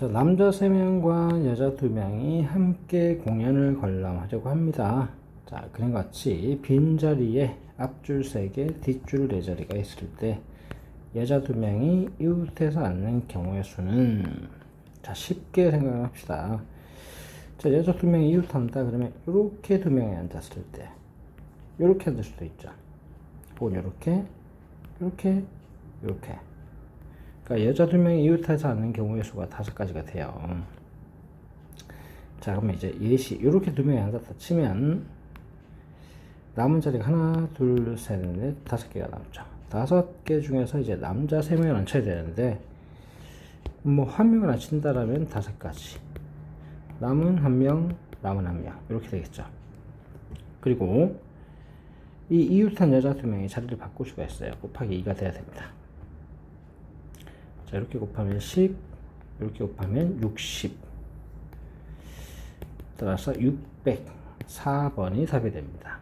자, 남자 3명과 여자 2명이 함께 공연을 관람하려고 합니다. 자, 그림 같이 빈자리에 앞줄 3개, 뒷줄 4자리가 있을 때 여자 2명이 이웃해서 앉는 경우의 수는 자, 쉽게 생각을 합시다. 자, 여자 2명이 이웃한다 그러면 이렇게 2명이 앉았을 때 이렇게 앉을 수도 있죠. 혹은 이렇게 이렇게 이렇게 그러니까 여자 두 명이 이웃하지 않는 경우의 수가 다섯 가지가 돼요. 자, 그러면 이제 예시 이렇게 두 명이 앉았다 치면 남은 자리가 하나, 둘, 셋, 넷, 다섯 개가 남죠. 다섯 개 중에서 이제 남자 세 명을 앉혀야 되는데 뭐 한 명을 앉힌다라면 다섯 가지. 남은 한 명, 남은 한 명. 이렇게 되겠죠. 그리고 이 이웃한 여자 두 명이 자리를 바꿀 수가 있어요. 곱하기 2가 돼야 됩니다. 자, 이렇게 곱하면 10, 이렇게 곱하면 60. 따라서 604번이 답이 됩니다.